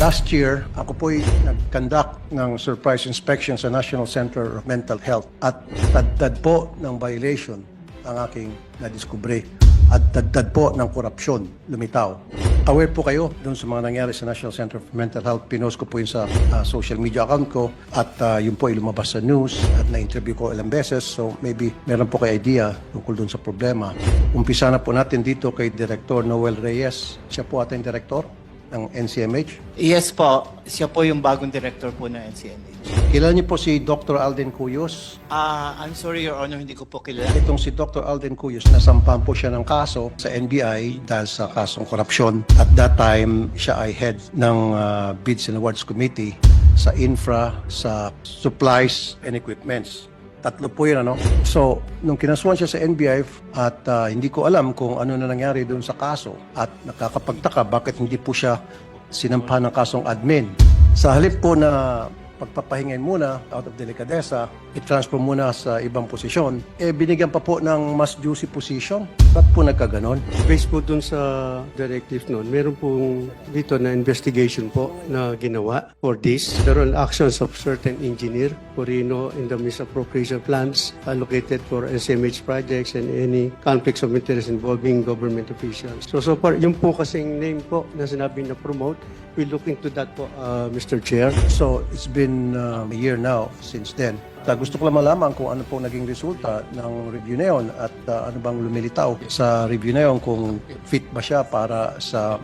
Last year, ako po'y nag-conduct ng surprise inspection sa National Center of Mental Health at taddad po ng violation ang aking nadiskubre at taddad po ng korupsyon lumitaw. Aware po kayo dun sa mga nangyari sa National Center for Mental Health. Pinost ko po yun sa ah, social media account ko at ah, yun po ay lumabas sa news at na-interview ko ilang beses. So maybe meron po kayo idea tungkol dun sa problema. Umpisa na po natin dito kay Director Noel Reyes. Siya po ating director ng NCMH. Yes po, siya po yung bagong director po ng NCNH. Kilala niyo po si Dr. Alden Cuyos. Ah, I'm sorry, Your Honor, hindi ko po kilala. Itong si Dr. Alden Cuyos, nasampahan po siya ng kaso sa NBI dahil sa kasong korupsyon. At that time, siya ay head ng uh, Bids and Awards Committee sa infra, sa supplies and equipments. Tatlo po yun, ano? So, nung kinasuhan siya sa NBI at uh, hindi ko alam kung ano na nangyari doon sa kaso at nakakapagtaka bakit hindi po siya sinampahan ng kasong admin. Sa halip po na pagpapahingin muna out of delicadeza, i-transfer muna sa ibang posisyon, eh binigyan pa po ng mas juicy position. Ba't po nagkaganon? Based po dun sa directive noon, meron pong dito na investigation po na ginawa for this. There are actions of certain engineer, Corino, in the misappropriation plans allocated for SMH projects and any conflicts of interest involving government officials. So, so far, yung po kasing name po na sinabi na promote, we look into that po, uh, Mr. Chair. So, it's been uh, a year now since then. Ta gusto ko lang malaman kung ano po naging resulta ng review na yun at uh, ano bang lumilitaw sa review na yun kung fit ba siya para sa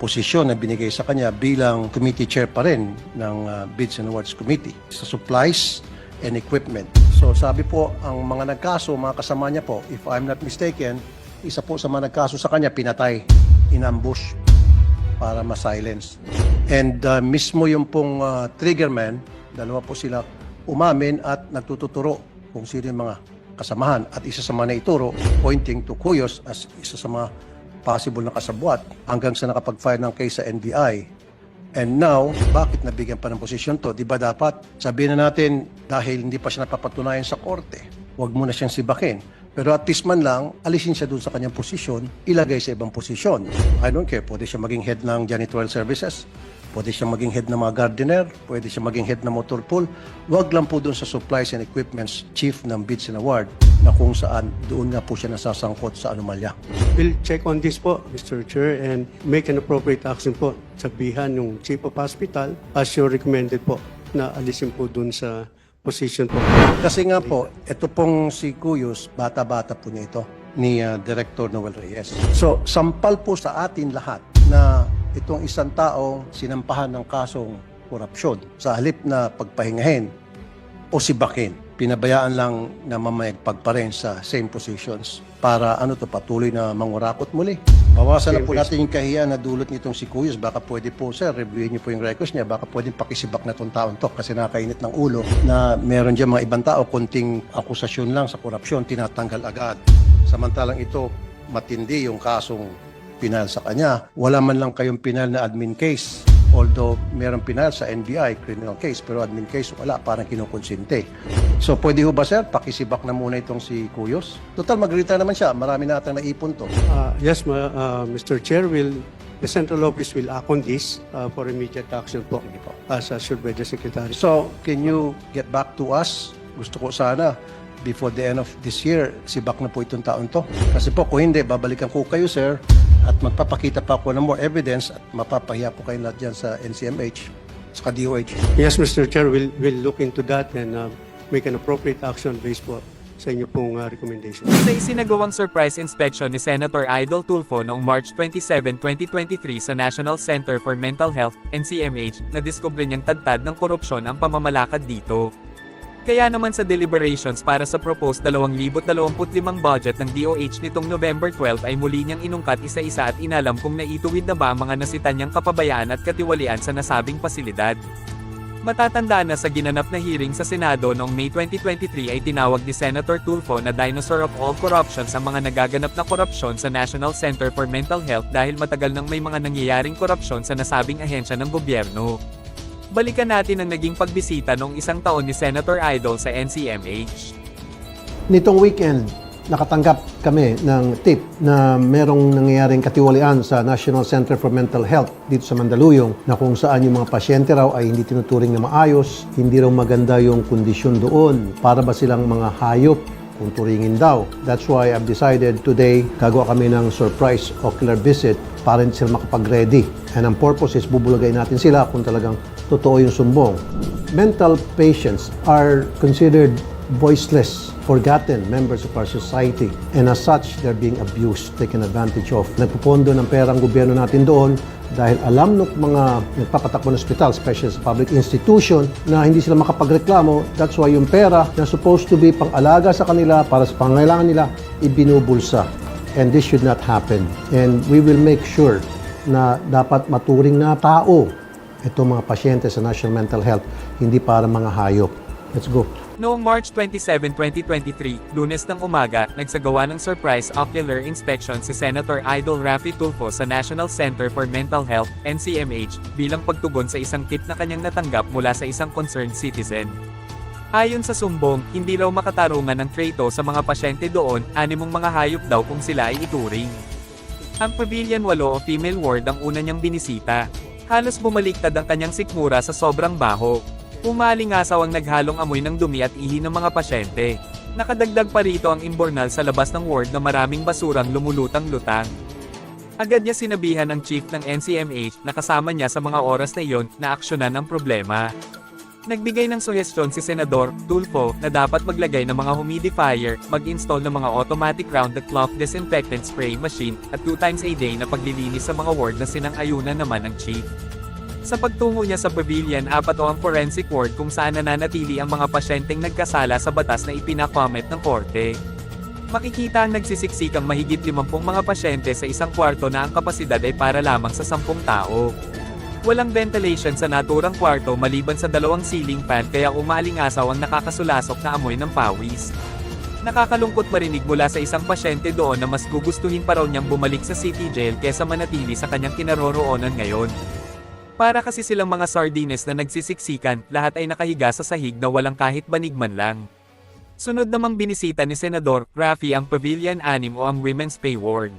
posisyon na binigay sa kanya bilang committee chair pa rin ng uh, Bids and Awards Committee sa supplies and equipment. So sabi po, ang mga nagkaso, mga kasama niya po, if I'm not mistaken, isa po sa mga nagkaso sa kanya, pinatay, inambush para ma-silence. And uh, mismo yung pong uh, triggerman, dalawa po sila umamin at nagtututuro kung sino yung mga kasamahan. At isa sa mga naituro, pointing to Cuyos as isa sa mga possible na kasabwat hanggang sa nakapag-file ng case sa NBI. And now, bakit nabigyan pa ng posisyon to? Di ba dapat sabihin na natin dahil hindi pa siya napapatunayan sa korte, huwag mo na siyang sibakin. Pero at least man lang, alisin siya doon sa kanyang posisyon, ilagay sa ibang posisyon. I don't care, pwede siya maging head ng janitorial services, pwede siya maging head ng mga gardener, pwede siya maging head ng motor pool. Huwag lang po doon sa supplies and equipments chief ng Bids and Award na kung saan doon nga po siya nasasangkot sa anomalya. We'll check on this po, Mr. Chair, and make an appropriate action po. Sabihan yung Chief of Hospital as you recommended po na alisin po dun sa position po. Kasi nga po, ito pong si Cuyos, bata-bata po niya ito, ni uh, Director Noel Reyes. So, sampal po sa atin lahat na itong isang taong sinampahan ng kasong korupsyon sa halip na pagpahingahin o sibakin. Pinabayaan lang na mamayagpag pa rin sa same positions para ano to patuloy na mangurakot muli. Bawasan na po natin yung kahiya na dulot nitong si Cuyos. Baka pwede po, sir, reviewin niyo po yung records niya. Baka pwedeng pakisibak na tong taon to kasi nakakainit ng ulo na meron dyan mga ibang tao, kunting akusasyon lang sa korupsyon, tinatanggal agad. Samantalang ito, matindi yung kasong pinal sa kanya. Wala man lang kayong pinal na admin case. Although meron pinal sa NBI, criminal case, pero admin case wala, parang kinukonsinte. So pwede ho ba sir, pakisibak na muna itong si Cuyos? Total, mag-retire naman siya. Marami na atang naipon to. Uh, yes, ma- uh, Mr. Chair, will the central office will act on this uh, for immediate action po, as assured by the Secretary. So, can you get back to us? Gusto ko sana before the end of this year, sibak na po itong taon to. Kasi po, kung hindi, babalikan ko kayo, sir, at magpapakita pa ako ng more evidence at mapapahiya ko kayo lahat dyan sa NCMH, sa DOH. Yes, Mr. Chair, we'll, we'll look into that and uh, make an appropriate action based po sa inyo pong uh, recommendation. Sa isinagawang surprise inspection ni Senator Idol Tulfo noong March 27, 2023 sa National Center for Mental Health, NCMH, nadiskubre niyang tadtad ng korupsyon ang pamamalakad dito. Kaya naman sa deliberations para sa proposed 2025 budget ng DOH nitong November 12 ay muli niyang inungkat isa-isa at inalam kung naituwid na ba ang mga nasita niyang kapabayaan at katiwalian sa nasabing pasilidad. Matatanda na sa ginanap na hearing sa Senado noong May 2023 ay tinawag ni Senator Tulfo na dinosaur of all corruption sa mga nagaganap na korupsyon sa National Center for Mental Health dahil matagal nang may mga nangyayaring korupsyon sa nasabing ahensya ng gobyerno. Balikan natin ang naging pagbisita noong isang taon ni Senator Idol sa NCMH. Nitong weekend, nakatanggap kami ng tip na merong nangyayaring katiwalian sa National Center for Mental Health dito sa Mandaluyong na kung saan yung mga pasyente raw ay hindi tinuturing na maayos, hindi raw maganda yung kondisyon doon. Para ba silang mga hayop kung turingin daw. That's why I've decided today gagawa kami ng surprise ocular visit para hindi sila makapag-ready. And ang purpose is bubulagay natin sila kung talagang totoo yung sumbong. Mental patients are considered voiceless, forgotten members of our society. And as such, they're being abused, taken advantage of. Nagpupondo ng perang gobyerno natin doon dahil alam ng mga nagpapatakbo ng hospital, especially sa public institution, na hindi sila makapagreklamo. That's why yung pera na supposed to be pang-alaga sa kanila, para sa pangailangan nila, ibinubulsa. And this should not happen. And we will make sure na dapat maturing na tao itong mga pasyente sa National Mental Health, hindi para mga hayop. Let's go. Noong March 27, 2023, lunes ng umaga, nagsagawa ng surprise ocular inspection si Senator Idol Rafi Tulfo sa National Center for Mental Health, NCMH, bilang pagtugon sa isang tip na kanyang natanggap mula sa isang concerned citizen. Ayon sa sumbong, hindi raw makatarungan ng trato sa mga pasyente doon, animong mga hayop daw kung sila ay ituring. Ang Pavilion 8 o female ward ang una niyang binisita. Halos bumaliktad ang kanyang sikmura sa sobrang baho. Umalingasaw ang naghalong amoy ng dumi at ihi ng mga pasyente. Nakadagdag pa rito ang imbornal sa labas ng ward na maraming basurang lumulutang-lutang. Agad niya sinabihan ng chief ng NCMH na kasama niya sa mga oras na iyon na aksyonan ang problema. Nagbigay ng suhestyon si Senador Tulfo na dapat maglagay ng mga humidifier, mag-install ng mga automatic round-the-clock disinfectant spray machine, at two times a day na paglilinis sa mga ward na sinang-ayunan naman ng chief. Sa pagtungo niya sa pavilion, apat o ang forensic ward kung saan nananatili ang mga pasyenteng nagkasala sa batas na ipinakomet ng korte. Makikita ang nagsisiksikang mahigit 50 mga pasyente sa isang kwarto na ang kapasidad ay para lamang sa 10 tao. Walang ventilation sa naturang kwarto maliban sa dalawang ceiling fan kaya umalingasaw ang nakakasulasok na amoy ng pawis. Nakakalungkot marinig mula sa isang pasyente doon na mas gugustuhin pa raw niyang bumalik sa city jail kesa manatili sa kanyang kinaroroonan ngayon. Para kasi silang mga sardines na nagsisiksikan, lahat ay nakahiga sa sahig na walang kahit banig man lang. Sunod namang binisita ni Senador Rafi ang Pavilion 6 o ang Women's Pay Ward.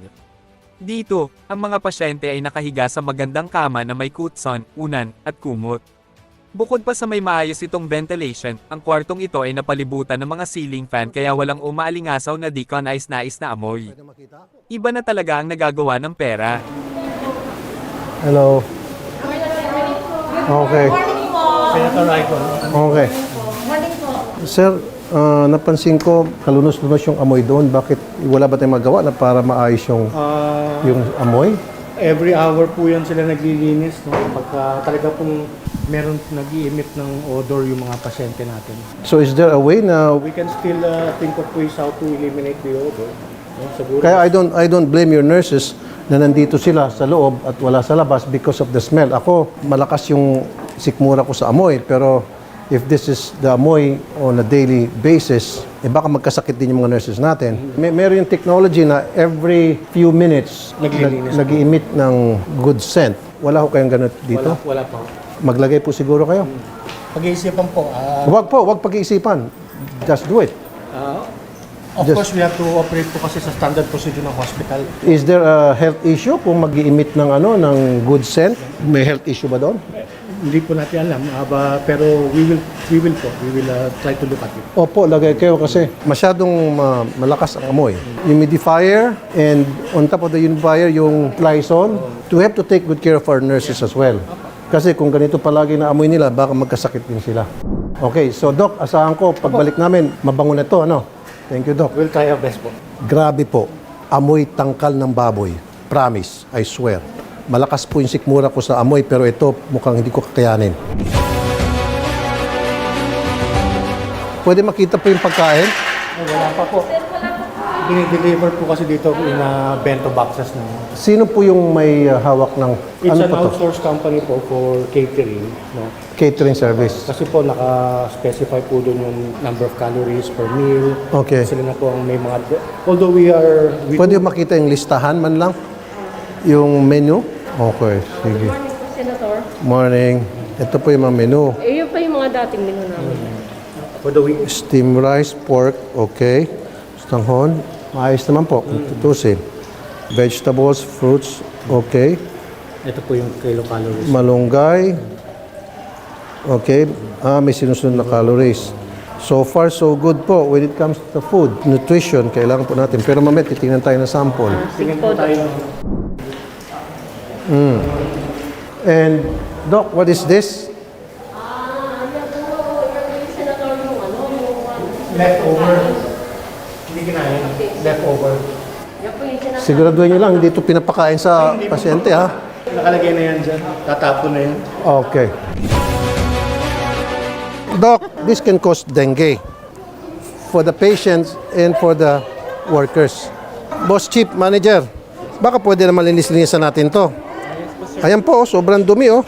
Dito, ang mga pasyente ay nakahiga sa magandang kama na may kutson, unan, at kumot. Bukod pa sa may maayos itong ventilation, ang kwartong ito ay napalibutan ng mga ceiling fan kaya walang umaalingasaw na deconized-nais na amoy. Iba na talaga ang nagagawa ng pera. Hello. Okay. Senator Icon, Okay. Sir, ah, napansin ko kalunos-lunos yung amoy doon. Bakit wala ba tayong magawa na para maayos yung, Ah, yung amoy? every hour po yan sila naglilinis. No? Pagka talaga pong meron nag emit ng odor yung mga pasyente natin. So is there a way na We can still uh, think of ways how to eliminate the odor. No? Siguro, Kaya I don't I don't blame your nurses na nandito sila sa loob at wala sa labas because of the smell. Ako, malakas yung sikmura ko sa amoy, pero if this is the amoy on a daily basis, eh baka magkasakit din yung mga nurses natin. May meron yung technology na every few minutes Naglilinis nag, emit ng good scent. Wala ko kayong ganun dito? wala, wala pa. Maglagay po siguro kayo. Pag-iisipan po, ah, Huwag po, huwag pag-iisipan. Just do it. ah, of Just- course we have to operate po kasi sa standard procedure ng hospital. Is there a health issue kung mag emit ng ano ng good scent? May health issue ba doon? Hindi po natin alam, ba- pero we will we will po, we will uh, try to look at it. Opo, lagay kayo kasi masyadong ma- malakas ang amoy. Humidifier and on top of the humidifier yung Lysol. To have to take good care of our nurses as well. Kasi kung ganito palagi na amoy nila, baka magkasakit din sila. Okay, so Doc, asahan ko, pagbalik namin, mabango na to, ano? Thank you, Doc. We'll try our best po. Grabe po, amoy tangkal ng baboy. Promise, I swear. Malakas po yung sikmura ko sa amoy, pero ito mukhang hindi ko kakayanin. Pwede makita po yung pagkain? Wala pa po. Dinideliver po kasi dito in uh, bento boxes na. Sino po yung may uh, hawak ng It's ano an po to? outsourced company po for catering. No? Catering service. Kasi po naka-specify po doon yung number of calories per meal. Okay. Sila na po ang may mga... Although we are... We Pwede do- yung makita yung listahan man lang? Yung menu? Okay, sige. Senator, Morning. Ito po yung mga menu. eh, yun pa yung mga dating menu namin. for the week. Steam rice, pork, okay. Stanghon. Maayos naman po, kung tutusin. Vegetables, fruits, okay. Ito po yung kilocalories. Malunggay. Okay. Ah, may sinusunod na calories. So far, so good po when it comes to food. Nutrition, kailangan po natin. Pero mamaya, titingnan tayo ng sample. Sige po, Doc. And, Doc, what is this? Senator, yung ano, yung... Leftover. Hindi kinain. Leftover. Siguraduhin nyo lang, hindi ito pinapakain sa pasyente, ha? Nakalagay na yan dyan. Tatapon na yan. Okay. Doc, this can cause dengue for the patients and for the workers. Boss Chief, Manager, baka pwede na malinis-linisan natin to. Ayan po, sobrang dumi oh.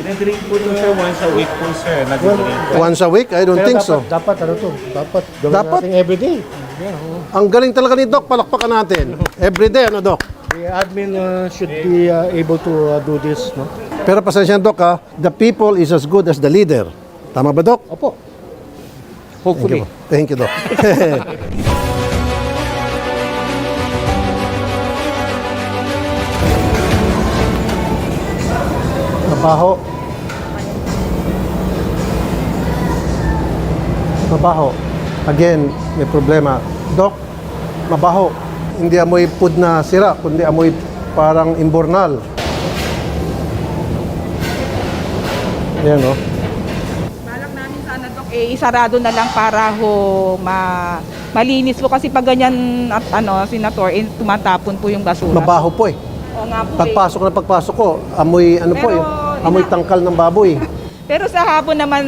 Dinadrink po ito sir once a week po sir. Nag-drink. Once a week? I don't think so. Dapat ano to? Dapat gawin Dapat? natin everyday. Ang galing talaga ni Doc, palakpakan natin. Everyday, ano Doc? The admin uh, should be uh, able to uh, do this, no? Pero pasensya na, Doc ha, the people is as good as the leader. Tama ba Doc? Opo. Hopefully. Thank you, Doc. Mabaho. Mabaho. Again, may problema. Doc, mabaho. Hindi amoy food na sira, kundi amoy parang imbornal. Ayan, no? Balak namin sana dok eh isarado na lang para ho ma malinis po kasi pag ganyan at ano senator eh, tumatapon po yung basura. Mabaho po eh. O nga po eh. Pagpasok na pagpasok ko, amoy ano po Pero, eh, amoy ina- tangkal ng baboy. Pero sa hapon naman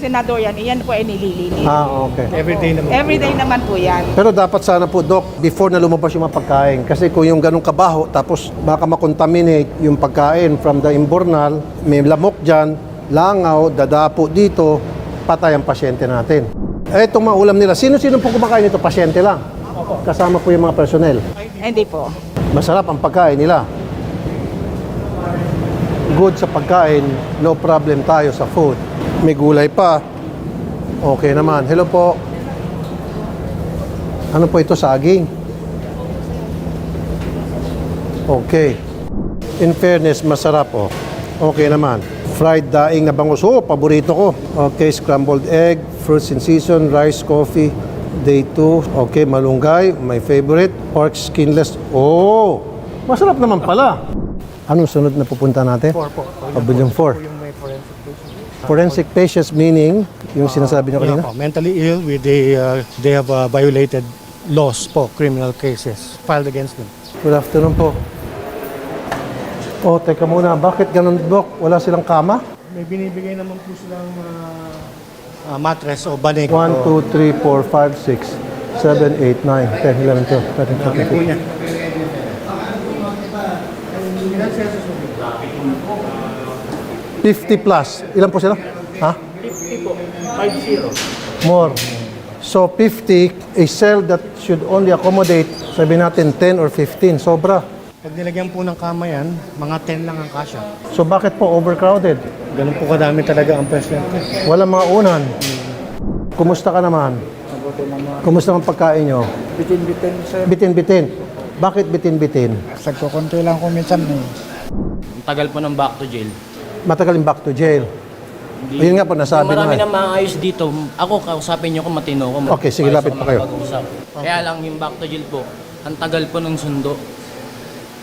senador yan, iyan po ay nililinis. Ah, okay. Everyday naman. Everyday naman po yan. Pero dapat sana po, Doc, before na lumabas yung mga pagkain. Kasi kung yung ganong kabaho, tapos baka makontaminate yung pagkain from the imbornal, may lamok dyan, langaw, dadapo dito, patay ang pasyente natin. Eh, itong mga ulam nila, sino-sino po kumakain nito? Pasyente lang. Kasama po yung mga personnel. Hindi po. Masarap ang pagkain nila. Good sa pagkain, no problem tayo sa food. May gulay pa. Okay naman. Hello po. Ano po ito? Saging? Okay. In fairness, masarap oh. Okay naman. Fried daing na bangus. Oh, paborito ko. Okay, scrambled egg, fruits in season, rice, coffee, day 2. Okay, malunggay, my favorite. Pork skinless. Oh, masarap naman pala. Anong sunod na pupunta natin? 4 po. Pavilion 4. Forensic patients meaning, yung sinasabi niyo kanina? Yeah, po, mentally ill with the, uh, they have uh, violated laws po, criminal cases filed against them. Good afternoon po. Oh, teka muna. Bakit ganun, Doc? Wala silang kama? May binibigay naman po silang uh, uh, mattress o banig. 1, 2, 3, 4, 5, 6, 7, 8, 9, 10, 11, 12, 13, 14, 15. 50 plus. Ilan po sila? Ha? 50 po. 50. More. So 50, a cell that should only accommodate, sabi natin 10 or 15, sobra. Pag nilagyan po ng kama yan, mga 10 lang ang kasya. So bakit po overcrowded? Ganun po kadami talaga ang presidente. Walang mga unan. Kumusta ka naman? Kumusta ang pagkain nyo? Bitin-bitin sir. Bitin-bitin. Bakit bitin-bitin? Sagkukunti lang ko minsan eh. Ang tagal po ng back to jail. Matagal yung back to jail. Ayun nga po, nasabi Marami na. na maayos dito. Ako, kausapin niyo kung matino ko. Okay, sige, lapit pa kayo. Pag-usap. Kaya lang yung back to jail po, ang tagal po ng sundo.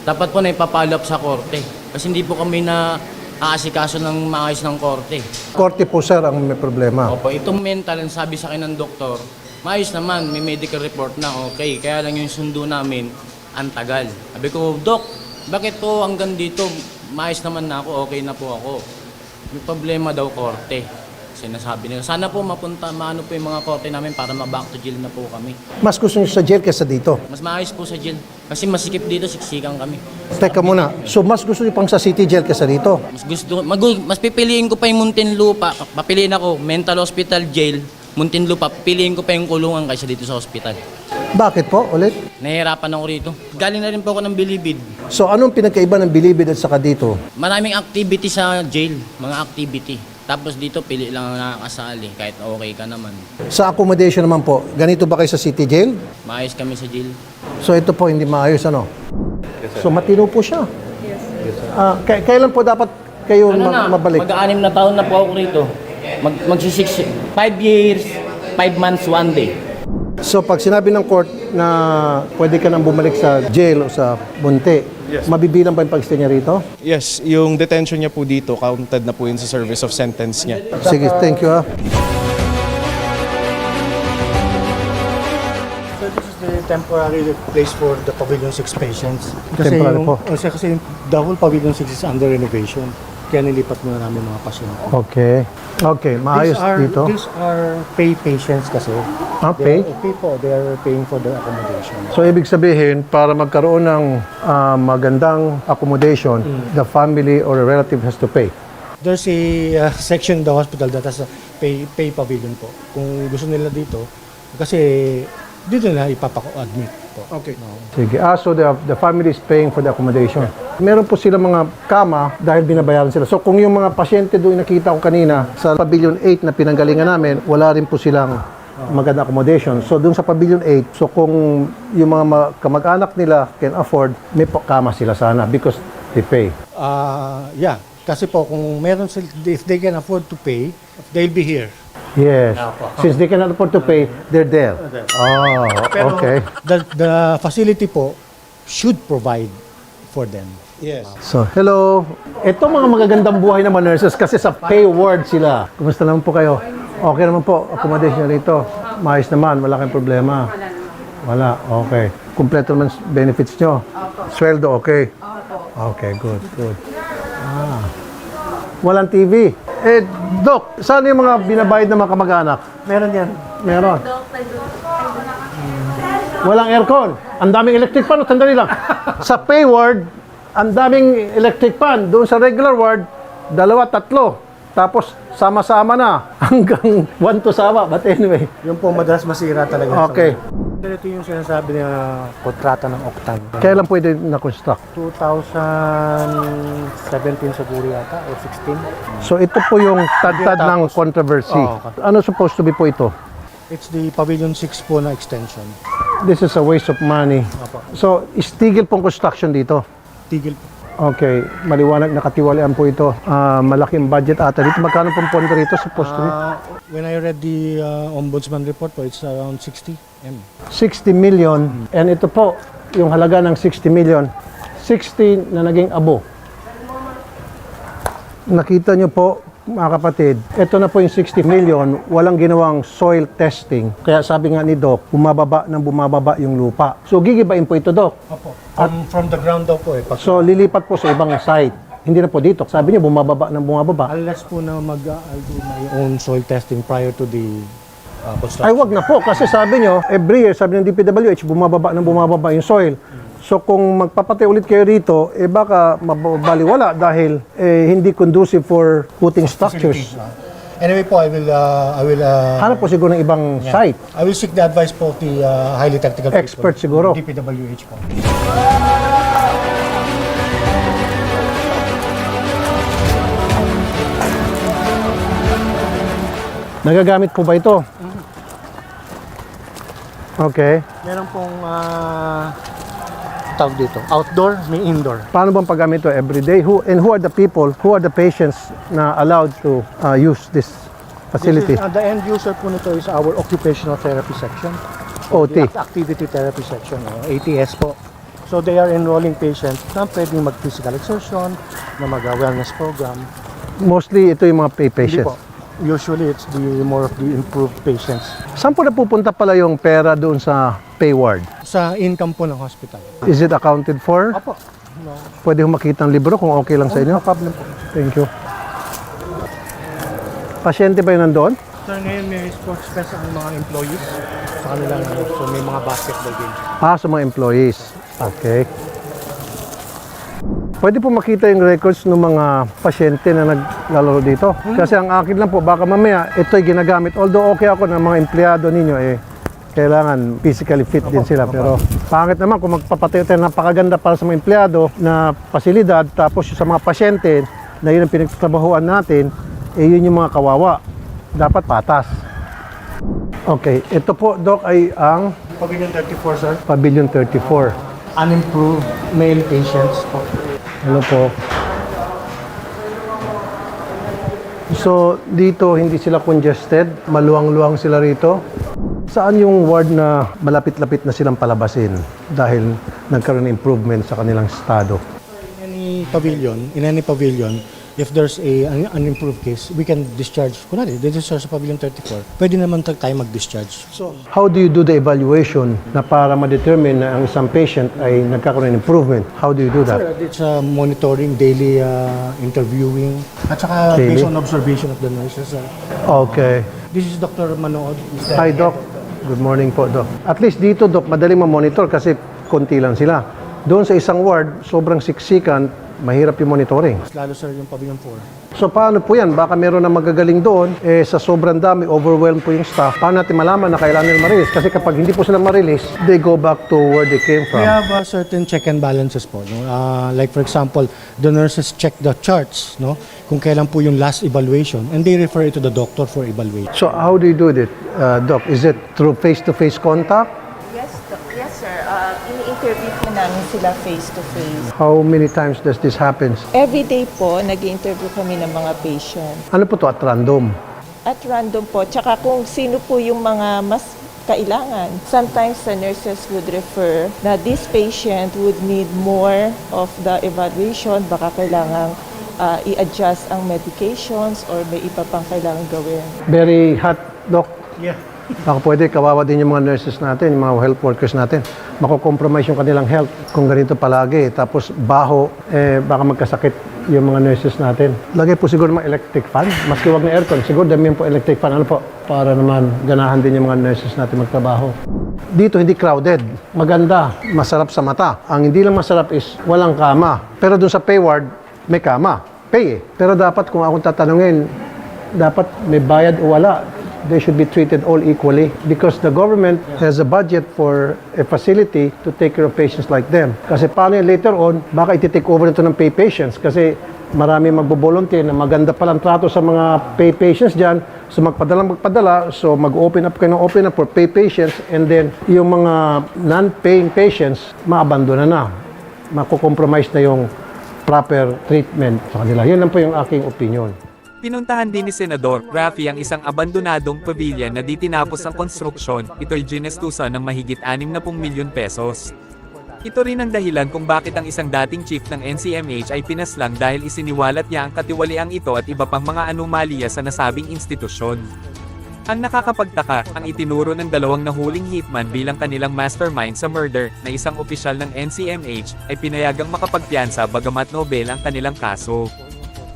Dapat po na ipapalop sa korte. Kasi hindi po kami na aasikaso ng maayos ng korte. Korte po sir ang may problema. Opo, itong mental, ang sabi sa akin ng doktor, maayos naman, may medical report na, okay. Kaya lang yung sundo namin, ang tagal. Sabi ko, Dok, bakit po hanggang dito, maayos naman na ako, okay na po ako. May problema daw korte. Sinasabi nila, sana po mapunta, maano po yung mga korte namin para ma-back to jail na po kami. Mas gusto nyo sa jail kaysa dito. Mas maayos po sa jail. Kasi masikip dito, siksikan kami. Teka muna. So mas gusto nyo pang sa city jail kaysa dito? Mas gusto, mag, mas pipiliin ko pa yung Muntinlupa. Papiliin ako, mental hospital jail, Muntinlupa. Pipiliin ko pa yung kulungan kaysa dito sa hospital. Bakit po ulit? Nahihirapan ako rito. Galing na rin po ako ng bilibid. So anong pinagkaiba ng bilibid at saka dito? Maraming activity sa jail, mga activity. Tapos dito, pili lang ang nakakasali, kahit okay ka naman. Sa accommodation naman po, ganito ba kayo sa City Jail? Maayos kami sa jail. So ito po hindi maayos ano? So matino po siya. Ah, k- kailan po dapat kayo Ano ma- na, mabalik? mag-aanim na taon na po ako rito. Mag magsisix, five years, five months, one day. So pag sinabi ng court na pwede ka nang bumalik sa jail o sa bunte, mabibilang ba yung pag-stay niya rito? Yes, yung detention niya po dito, counted na po yun sa service of sentence niya. Sige, thank you ah. So this is the temporary place for the Pavilion 6 patients. Kasi Temporary yung, po. Kasi, kasi yung- the whole Pavilion 6 is under renovation. Kaya nilipat muna namin mga pasyente. Okay. Okay, maayos these are, dito. These are pay patients kasi. Ah, They pay? are, pay po, they are paying for the accommodation. So ibig sabihin, para magkaroon ng ah, magandang accommodation, the family or a relative has to pay. There's a uh, section in the hospital that has a pay, pay pavilion po. Kung gusto nila dito, kasi dito nila ipapako-admit po. Okay. Sige. Ah, so the, the family is paying for the accommodation. Meron po sila mga kama dahil binabayaran sila. So kung yung mga pasyente doon nakita ko kanina sa Pavilion 8 na pinanggalingan namin, wala rin po silang maganda accommodation. So doon sa Pavilion 8, so kung yung mga ma- kamag-anak nila can afford, may kama sila sana because they pay. Ah, yeah. Kasi po kung meron sila, if they can afford to pay, they'll be here. Yes. Since they cannot afford to pay, they're there. Oh, Pero okay. the, the facility po should provide for them. Yes. So, hello. Ito mga magagandang buhay naman nurses kasi sa pay ward sila. Kumusta naman po kayo? Okay naman po, accommodation rito. Maayos naman, wala kayong problema. Wala, okay. Kumpleto naman s- benefits nyo. Sweldo, okay. Okay, good, good. Ah. Walang TV. Eh, Doc, saan yung mga binabayad ng mga kamag-anak? Meron yan. Meron. Walang aircon. Ang daming electric fan. Sandali lang. sa pay ward, ang daming electric fan. Doon sa regular ward, dalawa, tatlo. Tapos, sama-sama na. Hanggang one to sama. But anyway. Yung po madalas masira talaga. Okay. Sa ito yung sinasabi na kontrata ng Octan. Kailan pwede na-construct? 2017 siguro yata, or 16. So, ito po yung tad-tad ng controversy. Oo, okay. Ano supposed to be po ito? It's the Pavilion 6 po na extension. This is a waste of money. Opo. So, istigil pong construction dito. Tigil po. Okay, maliwanag na katiwalian po ito. Ah, malaking budget ata dito. Magkano pong pondo rito to be? Ah, when I read the uh, ombudsman report po, it's around 60 M. 60 million. And ito po, yung halaga ng 60 million. 60 na naging abo. Nakita nyo po, mga kapatid, ito na po yung 60 million, walang ginawang soil testing. Kaya sabi nga ni Doc, bumababa ng bumababa yung lupa. So gigibain po ito, Doc. Opo. From, from the ground daw po eh. Pag, So lilipat po sa ibang site. Hindi na po dito. Sabi niya, bumababa ng bumababa. unless po na mag uh, I'll do my own soil testing prior to the uh, construction. Ay, wag na po. Kasi sabi nyo, every year, sabi ng DPWH, bumababa ng bumababa yung soil. So kung magpapatay ulit kayo rito, eh baka mabaliwala dahil eh, hindi conducive for putting structures. Anyway po, I will, uh, I will, uh, Hanap po siguro ng ibang site. I will seek the advice po of the uh, highly technical Expert siguro. people, DPWH po. Nagagamit po ba ito? Okay. Meron pong uh, tawag dito, outdoor, may indoor. Paano bang paggamit ito every day? Who, and who are the people, who are the patients na allowed to uh, use this facility? This is, uh, the end user po nito is our occupational therapy section. OT. The activity therapy section, o ATS po. So they are enrolling patients na pwedeng mag-physical exertion, na mag-wellness program. Mostly ito yung mga pay Hindi patients. po. Usually it's the more of the improved patients Saan po napupunta pala yung pera doon sa pay ward? sa income po ng hospital. Is it accounted for? Opo. No, Pwede kong makita ang libro kung okay lang sa inyo. no problem po. Thank you. Pasyente ba yun nandoon? Sir, ngayon may sports fest ang mga employees sa kanilang so may mga basketball games. Ah, sa mga employees. Okay. Pwede po makita yung records ng mga pasyente na naglalaro dito. Kasi ang akin lang po, baka mamaya ito'y ginagamit. Although okay ako ng mga empleyado ninyo, eh, kailangan physically fit din sila. Pero pangit naman kung magpapatayo tayo napakaganda para sa mga empleyado na pasilidad, tapos yung sa mga pasyente na yun ang pinagtatrabahuan natin, eh yun yung mga kawawa. Dapat patas. Okay, ito po, Doc, ay ang Pavilion 34, sir. Pavilion 34. Unimproved male patients po. Ano po? So, dito hindi sila congested, maluwang-luwang sila rito. Saan yung ward na malapit-lapit na silang palabasin dahil nagkaroon ng improvement sa kanilang estado? In any pavilion, in any pavilion, if there's a an, an improved case, we can discharge. Kunwari, discharge sa pavilion 34. Pwede naman ta- tayo mag-discharge. So, How do you do the evaluation na para ma-determine na ang isang patient ay nagkakaroon ng improvement? How do you do that? Sir, it's uh, monitoring, daily uh, interviewing, at saka Daily? based on observation of the nurses. uh. Okay. this is Dr. Manood. Hi, Doc. Good morning po, Doc. At least dito, Doc, madaling ma-monitor kasi konti lang sila. Doon sa isang ward, sobrang siksikan, mahirap yung monitoring. Lalo sir yung pavilion 4. So paano po yan? Baka meron na magagaling doon, eh sa sobrang dami, overwhelmed po yung staff. Paano natin malaman na kailangan nila ma-release? Kasi kapag hindi po sila ma-release, they go back to where they came from. We have uh, certain check and balances po. No? Uh, like for example, the nurses check the charts, no? kung kailan po yung last evaluation, and they refer it to the doctor for evaluation. So how do you do it, uh, Doc? Is it through face-to-face contact? Yes, yes sir. Uh, ini-interview po namin sila face-to-face. How many times does this happen? Every day po, nag-interview kami ng mga patient. Ano po to at random? At random po. Tsaka kung sino po yung mga mas kailangan. Sometimes the nurses would refer na this patient would need more of the evaluation. Baka kailangan uh, i-adjust ang medications or may iba pang kailangan gawin. Very hot, Doc. Yeah. Baka pwede, kawawa din yung mga nurses natin, yung mga health workers natin. Mako-compromise yung kanilang health kung ganito palagi. Tapos baho, eh, baka magkasakit yung mga nurses natin. Lagay po siguro mga electric fan. Maski wag na aircon, siguro damihan po electric fan. Ano po? Para naman ganahan din yung mga nurses natin magtrabaho. Dito hindi crowded. Maganda. Masarap sa mata. Ang hindi lang masarap is walang kama. Pero dun sa pay ward, may kama. Pay eh. Pero dapat kung akong tatanungin, dapat may bayad o wala. They should be treated all equally because the government has a budget for a facility to take care of patients like them. Kasi paano yan later on, baka iti-take over nito ng pay patients kasi marami magbo-volunteer na maganda palang trato sa mga pay patients dyan. So magpadala magpadala, so mag-open up kayo ng open up for pay patients and then yung mga non-paying patients, maabandona na. Mako-compromise na yung proper treatment sa kanila. Yun lang po yung aking opinion. Pinuntahan din ni Senador Rafi ang isang abandonadong pavilion na di tinapos ang konstruksyon. Ito'y ginestusan ng mahigit 60 milyon pesos. Ito rin ang dahilan kung bakit ang isang dating chief ng NCMH ay pinaslang dahil isiniwalat niya ang katiwaliang ito at iba pang mga anomalya sa nasabing institusyon. Ang nakakapagtaka, ang itinuro ng dalawang nahuling hitman bilang kanilang mastermind sa murder na isang opisyal ng NCMH ay pinayagang makapagpiansa bagamat nobel ang kanilang kaso.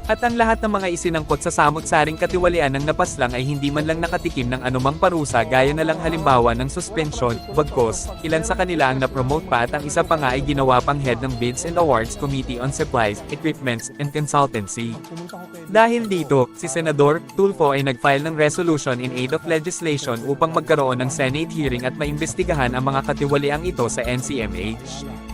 At ang lahat ng mga isinangkot sa samot-saring katiwalian ng napaslang ay hindi man lang nakatikim ng anumang parusa gaya na lang halimbawa ng suspensyon, bagkos, ilan sa kanila ang napromote pa at ang isa pa nga ay ginawa pang head ng Bids and Awards Committee on Supplies, Equipments, and Consultancy. Dahil dito, si Senador Tulfo ay nag-file ng resolution in aid of legislation upang magkaroon ng Senate hearing at maimbestigahan ang mga katiwaliang ito sa NCMH.